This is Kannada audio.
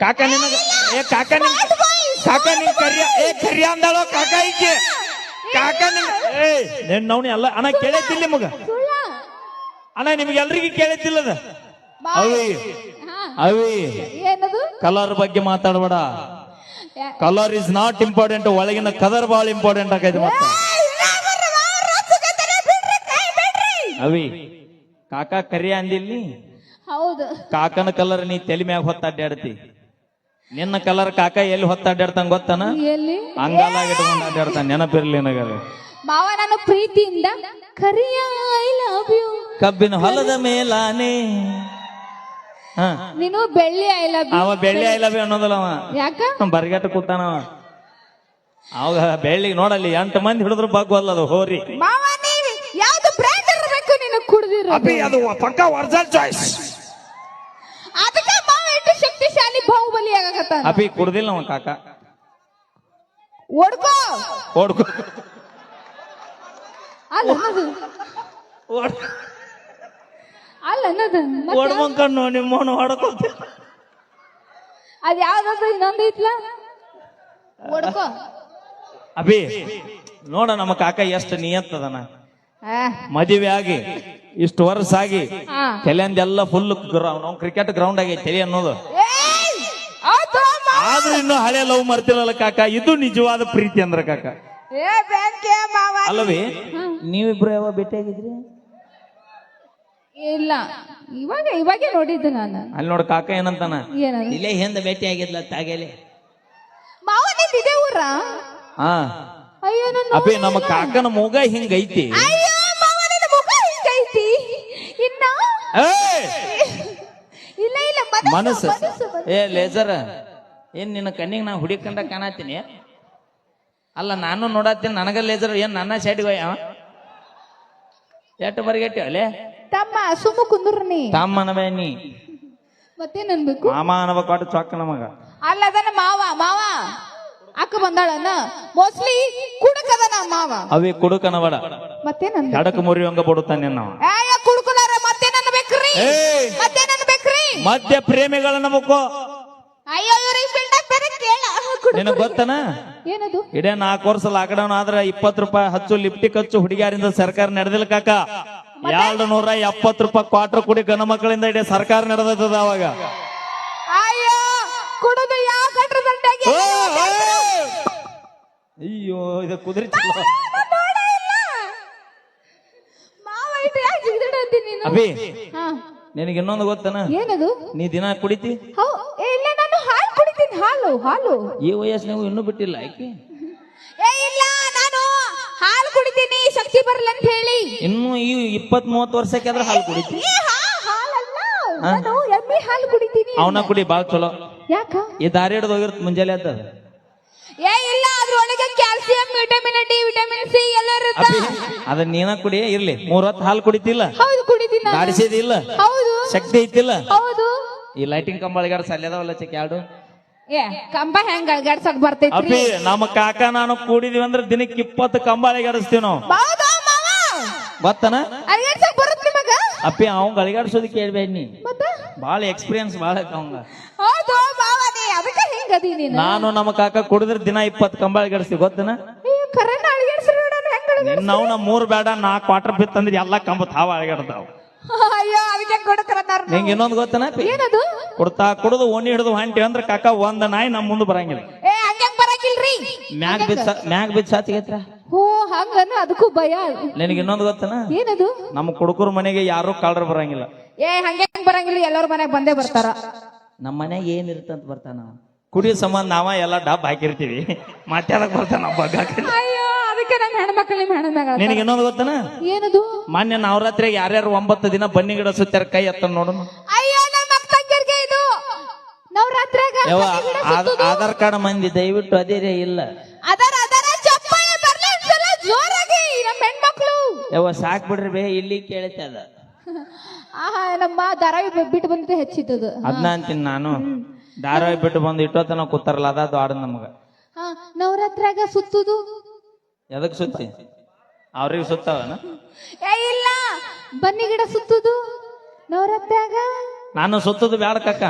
ಕಾಕ ನಿನಗ ಏ ಕಾಕ ನಿನ್ ಕಾಕ ನಿನ್ ಕರಿಯ ಏ ಕರಿಯ ಅಂದಾಳೋ ಕಾಕ ಈಕೆ. ಕಾಕ ನಿನ್ ಏ ನಿನ್ ನವ್ನಿ ಅಲ್ಲ. ಅಣ್ಣ ಕೇಳೈತಿಲ್ಲ ನಿಮಗ? ಅಣ್ಣ ನಿಮ್ಗೆಲ್ರಿಗೂ ಕೇಳೈತಿಲ್ಲದ ಅವಿ. ಹಾ, ಅವಿ. ಏನದು? ಕಲರ್ ಬಗ್ಗೆ ಮಾತಾಡಬೇಡ. ಕಲರ್ ಇಸ್ ನಾಟ್ ಇಂಪಾರ್ಟೆಂಟ್ ಒಳಗಿನ ಕಲರ್ ಬಹಳ ಇಂಪಾರ್ಟೆಂಟ್ ಆಗೈತೆ ಮತ್ತ. ಅವಿ. ಕಾಕ ಕರಿಯ ಅಂದಿಲ್ಲಿ? ಹೌದು. ಕಾಕನ ಕಲರ್ ನೀ ತಲೆ ಮ್ಯಾಗ ಹೊತ್ತಾಡ್ಯಾಡ್ತಿ ನಿನ್ನ ಕಲರ್ ಕಾಕ ಎಲ್ಲಿ ಹೊತ್ತಾಡ್ಯಾಡ್ತಾನ ಗೊತ್ತಾನ? ಎಲ್ಲಿ? ಅಂಗಾಲಾಗ ಇಟ್ಕೊಂಡು ಅಡ್ಡಾಡ್ತಾನ ನೆನಪಿರ್ಲಿ ನನಗ. ಮಾವ ನನ್ನ ಪ್ರೀತಿಯಿಂದ ಕರಿಯ ಐ ಲವ್ ಯು ಕಬ್ಬಿನ ಹೊಲದ ಮೇಲಾನೆ. ಹ. ನೀನು ಬೆಳ್ಳಿ ಐ ಲವ್ ಯು ಅವ ಬೆಳ್ಳಿ ಐಲಬಿ ಅನ್ನೋದಲ್ಲ ಅವ. ಯಾಕ? ಬರಿಗಟ್ಟ ಅವ. ಅವಾಗ ಬೆಳ್ಳಿಗೆ ನೋಡಲ್ಲಿ ಎಂಟು ಮಂದಿ ಹಿಡಿದ್ರು ಬಗ್ವಲ್ಲ ಅದು ಹೋರಿ. ಮಾವ ನೀವು ಯಾವ್ದು ಬ್ರ್ಯಾಂಡ್ ಇರಬೇಕು ನೀನು ಕುಡ್ದಿರೋ ಅದು ಪಕ್ಕ ಒರಿಜಿನಲ್ ಚಾಯ್ಸ್ ಅದಕ್ಕೆ ಶಕ್ತಿಶಾಲಿ ಬಾಹುಬಲಿ ಆಗಕತ್ತಾನ ಅಪಿ ಕುಡ್ದಿಲ್ಲ ಅವ ಕಾಕ. ಓಡ್ಕೋ ಓಡ್ಕೊ ಅಲ್ಲ ಅನ್ನೋದು ಅಲ್ಲ ಅನ್ನೋದು ಮತ್ತೆ ಓಡ್ಬಂಕಣ್ಣು ನಿಮ್ಮವನು ಹೊಡ್ಕೊತ ಅದ್ ಯಾವ್ದದು ಇನ್ನೊಂದು ಐತ್ಲ? ಓಡ್ಕೋ ಅಭಿ ನೋಡ ನಮ್ಮ ಕಾಕ ಎಷ್ಟು ನಿಯತ್ತದನ. ಆ, ಮದುವೆ ಆಗಿ ಇಷ್ಟು ವರ್ಷ ಆಗಿ. ತಲೆಯಂದೆಲ್ಲ ಫುಲ್ ಗ್ರೌಂಡ್ ಕ್ರಿಕೆಟ್ ಗ್ರೌಂಡ್ ಆಗಿ ತಲೆ ಅನ್ನೋದು! ಆದ್ರೂ ಇನ್ನು ಹಳೆ ಲವ್ ಮರ್ತಿರಲ್ಲ ಕಾಕ ಇದು ನಿಜವಾದ ಪ್ರೀತಿ ಅಂದ್ರ ಕಾಕ. ಏ ಬ್ಯಾಂಕೆ ಮಾವ. ಅಲ್ಲವೇ? ನೀವಿಬ್ರು ಯಾವ ಭೇಟಿಯಾಗಿದ್ರಿ? ಇಲ್ಲ. ಇವಾಗ ಇವಾಗೆ ನೋಡಿದ್ದು ನಾನು. ಅಲ್ಲಿ ನೋಡ ಕಾಕ ಏನಂತಾನ? ಇಲ್ಲೇ ಹಿಂದೆ ಭೇಟಿ ಆಗಿದ್ಲ ತಾಗೇಲಿ. ಮಾವ ನಿಂದ ಇದೇ ಊರ? ಹಾ. ಅಯ್ಯೋ ನನ್ನ ನಮ್ಮ ಕಾಕನ ಮೂಗ ಹಿಂಗೈತಿ. ಅಯ್ಯೋ ಮಾವ ನಿನ್ನ ಮುಖ ಹಿಂಗೈತಿ. ಇನ್ನ? ಏ! ಇಲ್ಲ ಇಲ್ಲ ಮನಸ್ಸು, ಮನಸ್ಸು. ಮನಸ್ಸು, ಮನಸ್ಸು. ಏ ಲೇಜರ್. ಏನ್ ನಿನ್ನ ಕಣ್ಣಿಗೆ ನಾ ಹುಡಿಕೊಂಡ ಕಾಣತ್ತೀನಿ? ಅಲ್ಲ ನಾನು ನೋಡತ್ತೀನಿ ನನಗ ಲೇಜರ್ ಏನ್ ನನ್ನ ಸೈಡ್ಗೆ ಹೋಯ ಎಷ್ಟು ಬರಿಗಟ್ಟಿ ಅಲ್ಲೇ ತಮ್ಮ ಸುಮ್ಮ ಕುಂದ್ರ ನೀ. ತಮ್ಮನ ನೀ. ಮತ್ತೇನ್ ಅನ್ಬೇಕು ಮಾಮ ಅನ್ಬೇಕು ಒಟ್ಟು ಚೊಕ್ಕ ನಮಗ. ಅಲ್ಲ ಅದನ್ನ ಮಾವ ಮಾವ. ಅಕ್ಕ ಬಂದಾಳನ ಮೋಸ್ಟ್ಲಿ ಕುಡಕದನ ಮಾವ. ಅವಿ ಕುಡುಕನ ಬಡ ಮತ್ತೇನ್ ಅನ್ಬೇಕು ಎಡಕ್ ಮುರಿಯಂಗ ಬಿಡುತ್ತಾನೆ ನಾವು ಏಯ ಕುಡ್ಕುಲಾರ ಮತ್ತೇನ್ ಅನ್ಬೇಕ್ರಿ ಏಯ್! ಮತ್ತೇನ್ ಅನ್ಬೇಕ್ರಿ ಮಧ್ಯ ಪ್ರೇಮಿಗಳ ನಮಕ್ಕೋ ಅಯ್ಯೋ ನಿನಗ್ ಗೊತ್ತನ? ಏನದು? ಇಡೇ ನಾಲ್ಕು ವರ್ಷ ಲಾಕ್ಡೌನ್ ಆದ್ರೆ ಇಪ್ಪತ್ ರೂಪಾಯಿ ಹಚ್ಚು ಲಿಫ್ಟಿ ಹಚ್ಚು ಹುಡುಗಿಯಾರಿಂದ ಸರ್ಕಾರ ನಡೆದಿಲ್ಲ ಕಾಕ. ಎರಡು ನೂರ ಎಪ್ಪತ್ ರೂಪಾಯಿ ಕ್ವಾರ್ಟರ್ ಕುಡಿ ಗಣ ಮಕ್ಕಳಿಂದ ಇಡೇ ಸರ್ಕಾರ ನಡೆದದ ಅವಾಗ. ಅಯ್ಯೋ ಇದ ಯಾವ ಕಟ್ರ ದಂಡೆಗೆ? ಓ, ಓ! ಅಯ್ಯೋ ಇದು ಕುದುರೆ ಚಲೋ. ಅಭಿ ನಿನಗೆ ಇನ್ನೊಂದು ಗೊತ್ತನ? ಏನದು? ನೀ ದಿನ ಕುಡಿತಿ? ಹಾಲು ಕುಡಿತೀನಿ ಹಾಲು ಹಾಲು ಈ ವಯಸ್ಸು ನೀವು ಇನ್ನೂ ಬಿಟ್ಟಿಲ್ಲ ಆಯ್ಕೆ ಏ ಇಲ್ಲ ನಾನು ಹಾಲು ಕುಡಿತೀನಿ ಶಕ್ತಿ ಬರಲ್ಲ ಅಂತ ಹೇಳಿ. ಇನ್ನು ಈ ಇಪ್ಪತ್ ಮೂವತ್ತು ವರ್ಷಕ್ಕೆ ಆದ್ರೆ ಹಾಲು ಕುಡಿತಿ ಏ, ಹಾ- ಹಾಲಲ್ಲ. ನಾನು ಎಮ್ಮೆ ಹಾಲು ಕುಡಿತೀನಿ. ಅವನ ಕುಡಿ ಬಾಳ ಚಲೋ. ಯಾಕ? ಈ ದಾರಿ ಹಿಡ್ದು ಹೋಗಿರತ್ ಮುಂಜಾನೆ ಅದ ಏ ಇಲ್ಲ ಅದ್ರೊಳಗೆ calcium vitamin D vitamin C ಎಲ್ಲ ಇರುತ್ತೆ? ಅದ ನೀನ ಕುಡಿ ಇರ್ಲಿ. ಮೂರ್ ಹೊತ್ತು ಹಾಲು ಕುಡಿತಿಲ್ಲ. ಹೌದು ಕುಡಿತೀನಿ ನಾನು. ಹೌದು. ಶಕ್ತಿ ಐತಿಲ್ಲ. ಹೌದು. ಈ ಲೈಟಿಂಗ್ ಕಂಬಳಿಗಾರ ಸಲ್ಯದವಲ್ಲ ಚಿಕ್ಕ ಯಾಡು ಏ ಕಂಬ ಹೆಂಗ ಅಲ್ಗಾಡ್ಸಕ್ ಬರ್ತೈತಿ ಅಪ್ಪಿ ನಮ್ಮ ಕಾಕ ನಾನು ಕೂಡಿದೀವಿ ಅಂದ್ರೆ ದಿನಕ್ಕೆ ಇಪ್ಪತ್ತು ಕಂಬಾಳಿ ಗಡಿಸ್ತೀವಿ ನಾವು. ಹೌದಾ ಮಾವ? ಗೊತ್ತನ? ಅಲ್ಗಾಡ್ಸಕ್ ಬರುತ್ತೆ ನಿಮಗ? ಅಪ್ಪಿ ಅವ್ ಅಳಿಗಾಡ್ಸೋದು ಕೇಳ್ಬೇಡ ನೀ. ಮತ್ತ? ಬಾಳ ಎಕ್ಸ್ಪೀರಿಯನ್ಸ್ ಬಾಳ ಅವಂಗ. ಹೌದು ಮಾವ ನೀ ಅದಕ್ಕೆ ಹಿಂಗದಿ ನೀನು? ನಾನು ನಮ್ಮ ಕಾಕ ಕುಡಿದ್ರೆ ದಿನ ಇಪ್ಪತ್ತು ಕಂಬಾಳಿ ಗಡಿಸ್ತೀವಿ ಗೊತ್ತನ? ಅಯ್ಯೋ ಕರೆನ ಅಲ್ಗಾಡ್ಸ್ರಿ ನೋಡೋಣ ಹೆಂಗ್ ಅಲ್ಗಾಡ್ಸ್- ನಾವು ನಮ್ಮ ಮೂರ್ ಬೇಡ ನಾಲ್ಕು ಕ್ವಾರ್ಟರ್ ಬಿತ್ತಂದ್ರೆ ಎಲ್ಲಾ ಕಂಬ ತಾವ ಅಳಗಾಡ್ತಾವ. ಅಯ್ಯೋ ಅದಕ್ಕೆ ಕೊಡಕರದಾರ ನಿಂಗೆ ಇನ್ನೊಂದು ಗೊತ್ತನ ಏನದು? ಕೊಡ್ತಾ ಕುಡಿದು ಓಣಿ ಹಿಡಿದು ಹೊಂಟಿ ಅಂದ್ರೆ ಕಾಕ ಒಂದ ನಾಯಿ ನಮ್ಮ ಮುಂದೆ ಬರಂಗಿಲ್ಲ. ಏ ಹಂಗ್ಯಾಂಗ್ ಬರಕಿಲ್ರಿ? ಮ್ಯಾಗ್ ಬಿಚ್ಚ ಮ್ಯಾಗ್ ಬಿಚ್ಚ ಸಾತಿಗೈತ್ರ ಓ ಹಂಗನ ಅದಕ್ಕೂ ಭಯ. ನಿನಗೆ ಇನ್ನೊಂದು ಗೊತ್ತನ? ಏನದು? ನಮ್ಮ ಕುಡುಕರ ಮನೆಗೆ ಯಾರು ಕಳ್ರ ಬರಂಗಿಲ್ಲ. ಏ ಹಂಗೆ ಬರಂಗಿಲ್ಲ ಎಲ್ಲರ ಮನೆಗೆ ಬಂದೇ ಬರ್ತಾರ. ನಮ್ಮ ಮನೆಗೆ ಏನ್ ಅಂತ ಬರ್ತಾನ? ಕುಡಿ ಕುಡಿಯೋ ಸಂಬಂಧ ನಾವ ಎಲ್ಲ ಡಬ್ ಹಾಕಿರ್ತೀವಿ. ಮತ್ತೆ ಅದಕ್ಕೆ ಬರ್ತಾನ. ಅಯ್ಯೋ ಅದಕ್ಕೆ ನಮ್ಮ ಹೆಣ್ಮಕ್ಳು ನಿಮ್ಮ ಹೆಣ್ಮಗಳ ನಿನಗೆ ಇನ್ನೊಂದು ಗೊತ್ತನ? ಏನದು? ಮೊನ್ನೆ ನವರಾತ್ರಿ ಯಾರ್ಯಾರು ಒಂಬತ್ತು ದಿನ ಬನ್ನಿ ಗಿಡ ಸುತ್ತಾರ ಕೈ ಎತ್ತ ನೋಡೋಣ ಅಯ್ಯೋ ನಮ್ಮ ಇದು. ನವರಾತ್ರಿಯಾಗ ಯವ್ವ, ಬನ್ನಿ ಗಿಡ ಸುತ್ತುದು. ಆಧಾರ್ ಕಾರ್ಡ್ ಮಂದಿ ದಯವಿಟ್ಟು ಅದಿರೇ ಇಲ್ಲ. ಅದರ ಅದರ ಬರ್ಲಿ ಒಂದ್ಸಲ ಜೋರಾಗಿ ನಮ್ಮ ಹೆಣ್ಮಕ್ಳು. ಯಾವ ಸಾಕ್ ಬಿಡ್ರಿ ಬೇ ಇಲ್ಲಿ ಕೇಳತ್ತೆ ಅದ. ಆಹಾ ನಮ್ಮ ಧಾರಾವಿ ಬಿಟ್ಟು ಬಂದಿದ್ದೆ ಹೆಚ್ಚಿದ್ದದು. ಅದನ್ನ ಅಂತೀನಿ ನಾನು. ಧಾರಾವಾಹಿ ಬಿಟ್ಟು ಬಂದು ಇಟ್ಟೋತನ ಕೂತಾರಲ್ಲ ಅದ ದಾಡ ನಮಗ. ಹಾ ನವರಾತ್ರಿಯಾಗ ಸುತ್ತುದು. ಎದಕ್ ಸುತ್ತಿ? ಅವ್ರಿಗೆ ಸುತ್ತಾವನ? ಏ ಇಲ್ಲ. ಬನ್ನಿ ಗಿಡ ಸುತ್ತುದು. ನವರತ್ತಾಗ ನಾನು ಸುತ್ತದು ಬ್ಯಾಡ ಕಕ್ಕ